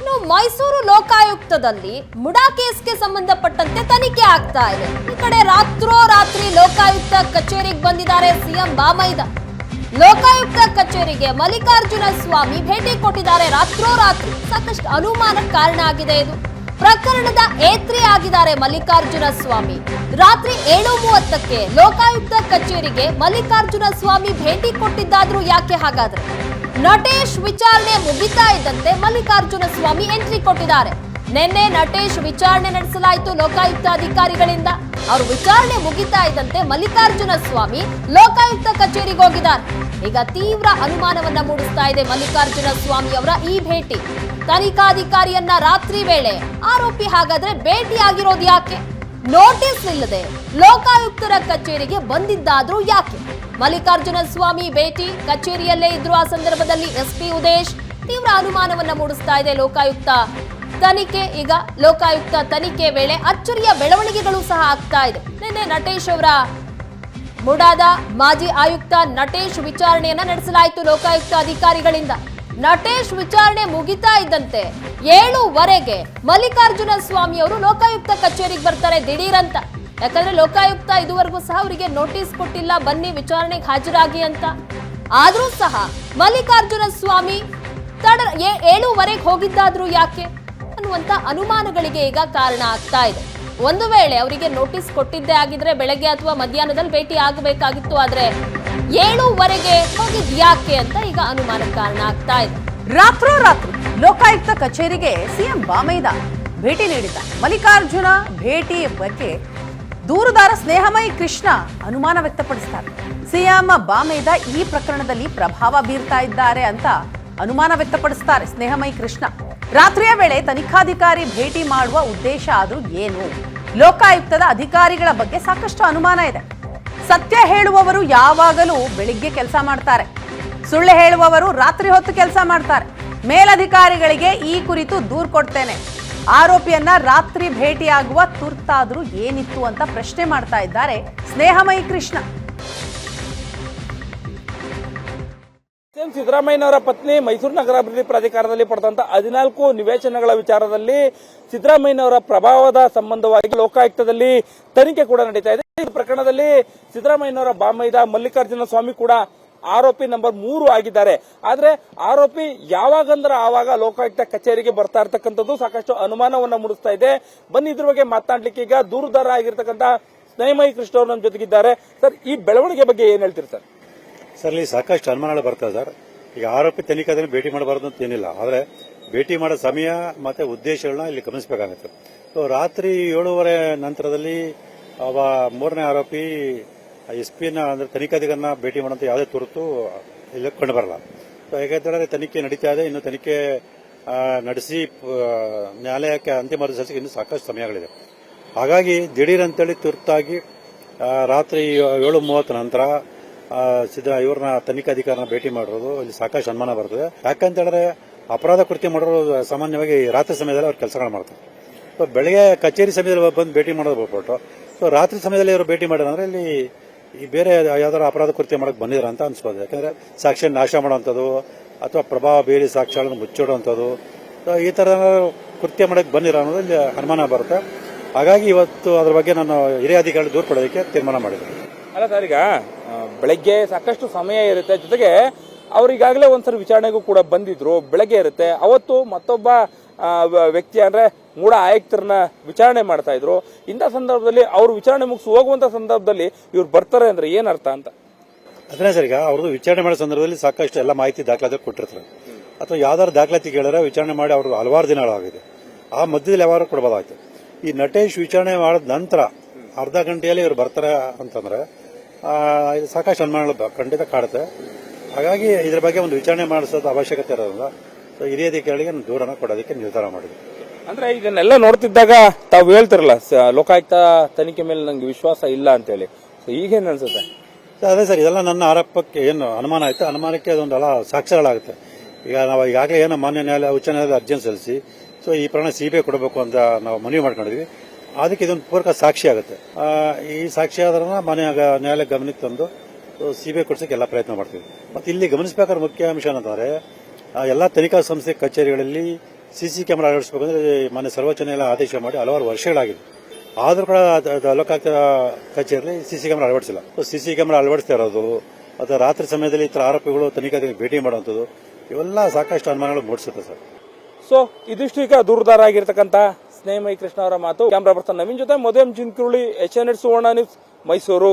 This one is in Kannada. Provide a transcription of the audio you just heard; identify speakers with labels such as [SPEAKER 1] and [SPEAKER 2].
[SPEAKER 1] ಇನ್ನು ಮೈಸೂರು ಲೋಕಾಯುಕ್ತದಲ್ಲಿ ಮುಡಾ ಕೇಸ್ಗೆ ಸಂಬಂಧಪಟ್ಟಂತೆ ತನಿಖೆ ಆಗ್ತಾ ಇದೆ. ಈ ಕಡೆ ರಾತ್ರೋರಾತ್ರಿ ಲೋಕಾಯುಕ್ತ ಕಚೇರಿಗೆ ಬಂದಿದ್ದಾರೆ ಸಿಎಂ ಬಾಮೈದ. ಲೋಕಾಯುಕ್ತ ಕಚೇರಿಗೆ ಮಲ್ಲಿಕಾರ್ಜುನ ಸ್ವಾಮಿ ಭೇಟಿ ಕೊಟ್ಟಿದ್ದಾರೆ ರಾತ್ರೋರಾತ್ರಿ ಸಾಕಷ್ಟು ಅನುಮಾನಕ್ಕೆ ಕಾರಣ ಆಗಿದೆ ಇದು. ಪ್ರಕರಣದ ಏತ್ರಿ ಆಗಿದ್ದಾರೆ ಮಲ್ಲಿಕಾರ್ಜುನ ಸ್ವಾಮಿ. ರಾತ್ರಿ ಏಳು ಮೂವತ್ತಕ್ಕೆ ಲೋಕಾಯುಕ್ತ ಕಚೇರಿಗೆ ಮಲ್ಲಿಕಾರ್ಜುನ ಸ್ವಾಮಿ ಭೇಟಿ ಕೊಟ್ಟಿದ್ದಾದ್ರೂ ಯಾಕೆ ಹಾಗಾದ್ರೆ? ನಟೇಶ್ ವಿಚಾರಣೆ ಮುಗಿತಾ ಇದ್ದಂತೆ ಮಲ್ಲಿಕಾರ್ಜುನ ಸ್ವಾಮಿ ಎಂಟ್ರಿ ಕೊಟ್ಟಿದ್ದಾರೆ. ನಿನ್ನೆ ನಟೇಶ್ ವಿಚಾರಣೆ ನಡೆಸಲಾಯಿತು ಲೋಕಾಯುಕ್ತ ಅಧಿಕಾರಿಗಳಿಂದ ಅವರು ವಿಚಾರಣೆ ಮುಗಿತಾ ಇದ್ದಂತೆ ಮಲ್ಲಿಕಾರ್ಜುನ ಸ್ವಾಮಿ ಲೋಕಾಯುಕ್ತ ಕಚೇರಿಗೆ ಹೋಗಿದ್ದಾರೆ. ಈಗ ತೀವ್ರ ಅನುಮಾನವನ್ನ ಮೂಡಿಸ್ತಾ ಇದೆ ಮಲ್ಲಿಕಾರ್ಜುನ ಸ್ವಾಮಿ ಅವರ ಈ ಭೇಟಿ. ತನಿಖಾಧಿಕಾರಿಯನ್ನ ರಾತ್ರಿ ವೇಳೆ ಆರೋಪಿ ಹಾಗಾದ್ರೆ ಭೇಟಿಯಾಗಿರೋದು ಯಾಕೆ? ನೋಟಿಸ್ ಇಲ್ಲದೆ ಲೋಕಾಯುಕ್ತರ ಕಚೇರಿಗೆ ಬಂದಿದ್ದಾದ್ರೂ ಯಾಕೆ? ಮಲ್ಲಿಕಾರ್ಜುನ ಸ್ವಾಮಿ ಭೇಟಿ, ಕಚೇರಿಯಲ್ಲೇ ಇದ್ರು ಆ ಸಂದರ್ಭದಲ್ಲಿ ಎಸ್ಪಿ ಉದೇಶ್ ತೀವ್ರ ಅನುಮಾನವನ್ನ ಮೂಡಿಸ್ತಾ ಇದೆ ಲೋಕಾಯುಕ್ತ. ತನಿಖೆ, ಈಗ ಲೋಕಾಯುಕ್ತ ತನಿಖೆ ವೇಳೆ ಅಚ್ಚರಿಯ ಬೆಳವಣಿಗೆಗಳು ಸಹ ಆಗ್ತಾ ಇದೆ. ನಿನ್ನೆ ನಟೇಶ್ ಅವರ ಮುಡಾದ ಮಾಜಿ ಆಯುಕ್ತ ನಟೇಶ್ ವಿಚಾರಣೆಯನ್ನ ನಡೆಸಲಾಯಿತು ಲೋಕಾಯುಕ್ತ ಅಧಿಕಾರಿಗಳಿಂದ. ನಟೇಶ್ ವಿಚಾರಣೆ ಮುಗಿತಾ ಇದ್ದಂತೆ ಏಳುವರೆಗೆ ಮಲ್ಲಿಕಾರ್ಜುನ ಸ್ವಾಮಿ ಅವರು ಲೋಕಾಯುಕ್ತ ಕಚೇರಿಗೆ ಬರ್ತಾರೆ ದಿಢೀರಂತ ಯಾಕಂದ್ರೆ ಲೋಕಾಯುಕ್ತ ಇದುವರೆಗೂ ಸಹ ಅವರಿಗೆ ನೋಟಿಸ್ ಕೊಟ್ಟಿಲ್ಲ. ಬನ್ನಿ, ವಿಚಾರಣೆಗೆ ಹಾಜರಾಗಿ ಅಂತ. ಆದ್ರೂ ಸಹ ಮಲ್ಲಿಕಾರ್ಜುನ ಸ್ವಾಮಿ ತಡ ಏಳುವರೆಗೆ ಹೋಗಿದ್ದಾದ್ರೂ ಯಾಕೆ ಅನ್ನುವಂತ ಅನುಮಾನಗಳಿಗೆ ಈಗ ಕಾರಣ ಆಗ್ತಾ ಇದೆ. ಒಂದು ವೇಳೆ ಅವರಿಗೆ ನೋಟಿಸ್ ಕೊಟ್ಟಿದ್ದೇ ಆಗಿದ್ರೆ ಬೆಳಗ್ಗೆ ಅಥವಾ ಮಧ್ಯಾಹ್ನದಲ್ಲಿ ಭೇಟಿ ಆಗಬೇಕಾಗಿತ್ತು ಆದ್ರೆ ಏಳುವರೆಗೆ ಹೋಗಿದ್ ಯಾಕೆ ಅಂತ ಈಗ ಅನುಮಾನ ಕಾರಣ ಆಗ್ತಾ ಇದೆ.
[SPEAKER 2] ರಾತ್ರೋರಾತ್ರಿ ಲೋಕಾಯುಕ್ತ ಕಚೇರಿಗೆ ಸಿಎಂ ಬಾಮೈದ ಭೇಟಿ ನೀಡಿದ್ದ ಮಲ್ಲಿಕಾರ್ಜುನ ಭೇಟಿ ಬಗ್ಗೆ ದೂರುದಾರ ಸ್ನೇಹಮಯಿ ಕೃಷ್ಣ ಅನುಮಾನ ವ್ಯಕ್ತಪಡಿಸ್ತಾರೆ. ಸಿಎಂ ಬಾಮೇದ ಈ ಪ್ರಕರಣದಲ್ಲಿ ಪ್ರಭಾವ ಬೀರ್ತಾ ಇದ್ದಾರೆ ಅಂತ ಅನುಮಾನ ವ್ಯಕ್ತಪಡಿಸ್ತಾರೆ ಸ್ನೇಹಮಯಿ ಕೃಷ್ಣ. ರಾತ್ರಿಯ ವೇಳೆ ತನಿಖಾಧಿಕಾರಿ ಭೇಟಿ ಮಾಡುವ ಉದ್ದೇಶ ಆದರೂ ಏನು? ಲೋಕಾಯುಕ್ತದ ಅಧಿಕಾರಿಗಳ ಬಗ್ಗೆ ಸಾಕಷ್ಟು ಅನುಮಾನ ಇದೆ. ಸತ್ಯ ಹೇಳುವವರು ಯಾವಾಗಲೂ ಬೆಳಿಗ್ಗೆ ಕೆಲಸ ಮಾಡ್ತಾರೆ. ಸುಳ್ಳು ಹೇಳುವವರು ರಾತ್ರಿ ಹೊತ್ತು ಕೆಲಸ ಮಾಡ್ತಾರೆ. ಮೇಲಧಿಕಾರಿಗಳಿಗೆ ಈ ಕುರಿತು ದೂರು ಕೊಡ್ತೇನೆ. ಆರೋಪಿಯನ್ನ ರಾತ್ರಿ ಭೇಟಿಯಾಗುವ ತುರ್ತಾದ್ರೂ ಏನಿತ್ತು ಅಂತ ಪ್ರಶ್ನೆ ಮಾಡ್ತಾ ಇದ್ದಾರೆ ಸ್ನೇಹಮಯಿ ಕೃಷ್ಣ.
[SPEAKER 3] ಸಿದ್ದರಾಮಯ್ಯನವರ ಪತ್ನಿ ಮೈಸೂರು ನಗರಾಭಿವೃದ್ಧಿ ಪ್ರಾಧಿಕಾರದಲ್ಲಿ ಪಡೆದಂತಹ ಹದಿನಾಲ್ಕು ನಿವೇಶನಗಳ ವಿಚಾರದಲ್ಲಿ ಸಿದ್ದರಾಮಯ್ಯನವರ ಪ್ರಭಾವದ ಸಂಬಂಧವಾಗಿ ಲೋಕಾಯುಕ್ತದಲ್ಲಿ ತನಿಖೆ ಕೂಡ ನಡೀತಾ ಇದೆ. ಈ ಪ್ರಕರಣದಲ್ಲಿ ಸಿದ್ದರಾಮಯ್ಯನವರ ಬಾಮೈದ ಮಲ್ಲಿಕಾರ್ಜುನ ಸ್ವಾಮಿ ಕೂಡ ಆರೋಪಿ ನಂಬರ್ ಮೂರು ಆಗಿದ್ದಾರೆ. ಆದ್ರೆ ಆರೋಪಿ ಯಾವಾಗಂದ್ರೆ ಆವಾಗ ಲೋಕಾಯುಕ್ತ ಕಚೇರಿಗೆ ಬರ್ತಾ ಇರ್ತಕ್ಕಂಥದ್ದು ಸಾಕಷ್ಟು ಅನುಮಾನವನ್ನ ಮೂಡಿಸ್ತಾ ಇದೆ. ಬನ್ನಿ ಇದ್ರ ಬಗ್ಗೆ ಮಾತನಾಡ್ಲಿಕ್ಕೆ ಈಗ ದೂರುದಾರ ಆಗಿರ್ತಕ್ಕಂಥ ಸ್ನೇಹಮಯಿ ಕೃಷ್ಣ ಅವರು ನಮ್ಮ ಜೊತೆಗಿದ್ದಾರೆ. ಸರ್, ಈ ಬೆಳವಣಿಗೆ ಬಗ್ಗೆ ಏನ್ ಹೇಳ್ತೀರಿ ಸರ್?
[SPEAKER 4] ಸರ್, ಇಲ್ಲಿ ಸಾಕಷ್ಟು ಅನುಮಾನಗಳು ಬರ್ತದೆ ಸರ್. ಈಗ ಆರೋಪಿ ತನಿಖಾದಲ್ಲಿ ಭೇಟಿ ಮಾಡಬಾರ್ದು ಅಂತ ಏನಿಲ್ಲ. ಆದರೆ ಭೇಟಿ ಮಾಡೋ ಸಮಯ ಮತ್ತೆ ಉದ್ದೇಶಗಳನ್ನ ಇಲ್ಲಿ ಗಮನಿಸಬೇಕಾಗುತ್ತೆ. ರಾತ್ರಿ ಏಳೂವರೆ ನಂತರದಲ್ಲಿ ಅವ ಮೂರನೇ ಆರೋಪಿ ಎಸ್ ಪಿನ ಅಂದ್ರೆ ತನಿಖಾಧಿಕಾರನ ಭೇಟಿ ಮಾಡೋಂಥ ಯಾವುದೇ ತುರ್ತು ಇಲ್ಲಿ ಕಂಡು ಬರಲ್ಲ. ಸೊ ಹೇಗಾದ್ರೆ ತನಿಖೆ ನಡೀತಾ ಇದೆ. ಇನ್ನು ತನಿಖೆ ನಡೆಸಿ ನ್ಯಾಯಾಲಯಕ್ಕೆ ಅಂತಿಮ ಸಲ್ಲಿಸಕ್ಕೆ ಇನ್ನೂ ಸಾಕಷ್ಟು ಸಮಯಗಳಿದೆ. ಹಾಗಾಗಿ ದಿಢೀರ್ ಅಂತೇಳಿ ತುರ್ತಾಗಿ ರಾತ್ರಿ ಏಳು ಮೂವತ್ತು ನಂತರ ಸಿದ್ದ ಇವ್ರನ್ನ ತನಿಖಾಧಿಕಾರನ ಭೇಟಿ ಮಾಡಿರೋದು ಇಲ್ಲಿ ಸಾಕಷ್ಟು ಅನುಮಾನ ಬರ್ತದೆ. ಯಾಕಂತ ಹೇಳಿದ್ರೆ ಅಪರಾಧ ಕೃತ್ಯ ಮಾಡೋರು ಸಾಮಾನ್ಯವಾಗಿ ರಾತ್ರಿ ಸಮಯದಲ್ಲಿ ಅವ್ರು ಕೆಲಸಗಳು ಮಾಡ್ತಾರೆ. ಸೊ ಬೆಳಗ್ಗೆ ಕಚೇರಿ ಸಮಯದಲ್ಲಿ ಬಂದು ಭೇಟಿ ಮಾಡೋದು ಬಿಟ್ಬಿಟ್ಟು ಸೊ ರಾತ್ರಿ ಸಮಯದಲ್ಲಿ ಇವರು ಭೇಟಿ ಮಾಡಿದ್ರೆ ಇಲ್ಲಿ ಈ ಬೇರೆ ಯಾವ್ದಾದ್ರು ಅಪರಾಧ ಕೃತ್ಯ ಮಾಡಕ್ಕೆ ಬಂದಿದ್ರ ಅಂತ ಅನ್ಸ್ಬೋದು. ಯಾಕಂದ್ರೆ ಸಾಕ್ಷಿಯನ್ನು ನಾಶ ಮಾಡುವಂಥದ್ದು ಅಥವಾ ಪ್ರಭಾವ ಬೀರಿ ಸಾಕ್ಷಿಗಳನ್ನು ಮುಚ್ಚಿಡುವಂಥದ್ದು ಈ ಥರ ಕೃತ್ಯ ಮಾಡಕ್ಕೆ ಬಂದಿರ ಅನ್ನೋದು ಅನುಮಾನ ಬರುತ್ತೆ. ಹಾಗಾಗಿ ಇವತ್ತು ಅದ್ರ ಬಗ್ಗೆ ನಾನು ಹಿರಿಯ ಅಧಿಕಾರಿ ದೂರ ಕೊಡೋದಕ್ಕೆ ತೀರ್ಮಾನ ಮಾಡಿದೆ
[SPEAKER 3] ಅಲ್ಲ ಸರ್, ಈಗ ಬೆಳಗ್ಗೆ ಸಾಕಷ್ಟು ಸಮಯ ಇರುತ್ತೆ. ಜೊತೆಗೆ ಅವ್ರು ಈಗಾಗಲೇ ಒಂದ್ಸರಿ ವಿಚಾರಣೆಗೂ ಕೂಡ ಬಂದಿದ್ರು, ಬೆಳಗ್ಗೆ ಇರುತ್ತೆ. ಅವತ್ತು ಮತ್ತೊಬ್ಬ ವ್ಯಕ್ತಿ ಅಂದ್ರೆ ಮೂಡ ಆಯುಕ್ತರನ್ನ ವಿಚಾರಣೆ ಮಾಡ್ತಾ ಇದ್ರು. ಇಂಥ ಸಂದರ್ಭದಲ್ಲಿ ಅವ್ರು ವಿಚಾರಣೆ ಮುಗಿಸಿ ಹೋಗುವಂತ ಸಂದರ್ಭದಲ್ಲಿ ಇವ್ರು ಬರ್ತಾರೆ ಅಂದ್ರೆ ಏನರ್ಥ ಅಂತ?
[SPEAKER 4] ಅದನ್ನೇ ಸರ್, ಈಗ ಅವ್ರದ್ದು ವಿಚಾರಣೆ ಮಾಡೋ ಸಂದರ್ಭದಲ್ಲಿ ಸಾಕಷ್ಟು ಎಲ್ಲ ಮಾಹಿತಿ ದಾಖಲಾತಿ ಕೊಟ್ಟಿರ್ತಾರೆ. ಅಥವಾ ಯಾವ್ದಾದ್ರು ದಾಖಲಾತಿ ಕೇಳಿದ್ರೆ ವಿಚಾರಣೆ ಮಾಡಿ ಅವ್ರದ್ದು ಹಲವಾರು ದಿನಗಳಾಗಿದೆ ಆ ಮಧ್ಯದಲ್ಲಿ ಯಾವಾಗ ಕೊಡಬಹುದಾಯ್ತು ಈ ನಟೇಶ್ ವಿಚಾರಣೆ ಮಾಡಿದ ನಂತರ ಅರ್ಧ ಗಂಟೆಯಲ್ಲಿ ಇವ್ರು ಬರ್ತಾರೆ ಅಂತಂದ್ರೆ ಸಾಕಷ್ಟು ಅನುಮಾನಗಳು ಖಂಡಿತ ಕಾಡುತ್ತೆ. ಹಾಗಾಗಿ ಇದ್ರ ಬಗ್ಗೆ ಒಂದು ವಿಚಾರಣೆ ಮಾಡಿಸೋದು ಅವಶ್ಯಕತೆ ಇರೋದ್ರಿಂದ ಸೊ ಹಿರಿಯ ಅಧಿಕಾರಿಗಳಿಗೆ ನಾನು ದೂರನ ಕೊಡೋದಕ್ಕೆ ನಿರ್ಧಾರ ಮಾಡಿದೆ.
[SPEAKER 3] ಅಂದ್ರೆ ಇದನ್ನೆಲ್ಲ ನೋಡ್ತಿದ್ದಾಗ ತಾವು ಹೇಳ್ತಿರಲ್ಲ ಸ- ಲೋಕಾಯುಕ್ತ ತನಿಖೆ ಮೇಲೆ ನಂಗೆ ವಿಶ್ವಾಸ ಇಲ್ಲ ಅಂತೇಳಿ. ಸೊ ಈಗೇನು ಅನ್ಸುತ್ತೆ?
[SPEAKER 4] ಸೊ ಅದೇ ಸರ್ ಇದೆಲ್ಲ ನನ್ನ ಆರೋಪಕ್ಕೆ ಏನು ಅನುಮಾನ ಆಯ್ತು. ಅನುಮಾನಕ್ಕೆ ಅದೊಂದು ಎಲ್ಲ ಸಾಕ್ಷ್ಯಗಳಾಗುತ್ತೆ ಈಗ ನಾವು ಈಗಾಗಲೇ ಏನೋ ಮಾನ್ಯ ನ್ಯಾಯಾಲಯ ಉಚ್ಚ ನ್ಯಾಯಾಲಯದ ಅರ್ಜಿಯನ್ನು ಸಲ್ಲಿಸಿ ಸೊ ಈ ಪ್ರಕರಣ ಐ ಕೊಡಬೇಕು ಅಂತ ನಾವು ಮನವಿ ಮಾಡ್ಕೊಂಡಿದ್ವಿ. ಅದಕ್ಕೆ ಇದೊಂದು ಪೂರಕ ಸಾಕ್ಷಿ ಆಗುತ್ತೆ. ಆ, ಈ ಸಾಕ್ಷಿ ಆದ್ರ ಮನೆಯ ಗ- ನ್ಯಾಯಾಲಯ ಗಮನಕ್ಕೆ ತಂದು ಸಿ ಬಿ ಐ ಕೊಡ್ಸೋಕ್ಕೆ ಎಲ್ಲ ಪ್ರಯತ್ನ ಮಾಡ್ತೀವಿ. ಮತ್ತು ಇಲ್ಲಿ ಗಮನಿಸಬೇಕಾದ್ರೆ ಮುಖ್ಯ ಅಂಶ ಏನಂತಂದ್ರೆ ಎಲ್ಲಾ ತನಿಖಾ ಸಂಸ್ಥೆ ಕಚೇರಿಗಳಲ್ಲಿ ಸಿಸಿ ಕ್ಯಾಮೆರಾ ಅಳವಡಿಸಬೇಕಂದ್ರೆ ಮಾನ್ಯ ಸರ್ವೋಚ್ಚ ನ್ಯಾಯಾಲಯ ಆದೇಶ ಮಾಡಿ ಹಲವಾರು ವರ್ಷಗಳಾಗಿದೆ. ಆದರೂ ಕೂಡ ಲೋಕಾಯುಕ್ತ ಕಚೇರಿಯಲ್ಲಿ ಸಿಸಿ ಕ್ಯಾಮೆರಾ ಅಳವಡಿಸಿಲ್ಲ. ಸಿಸಿ ಕ್ಯಾಮೆರಾ ಅಳವಡಿಸ್ತಾ ಇರೋದು ಅಥವಾ ರಾತ್ರಿ ಸಮಯದಲ್ಲಿ ಇತರ ಆರೋಪಿಗಳು ತನಿಖಾಧಿಕಾರಿ ಭೇಟಿ ಮಾಡುವಂಥದ್ದು, ಇವೆಲ್ಲ ಸಾಕಷ್ಟು ಅನುಮಾನಗಳು ಮೂಡಿಸುತ್ತೆ ಸರ್.
[SPEAKER 3] ಸೊ ಇದಿಷ್ಟು ಈಗ ದೂರದಾರ ಆಗಿರ್ತಕ್ಕಂಥ ಸ್ನೇಹಮಯಿ ಕೃಷ್ಣ ಅವರ ಮಾತು. ಕ್ಯಾಮ್ರಾ ಪರ್ಸನ್ ನವೀನ್ ಜೊತೆ, ಮದುವೆ ಜಿನ್ಕುರುಳಿ H N Ed Suvarna news Mysuru.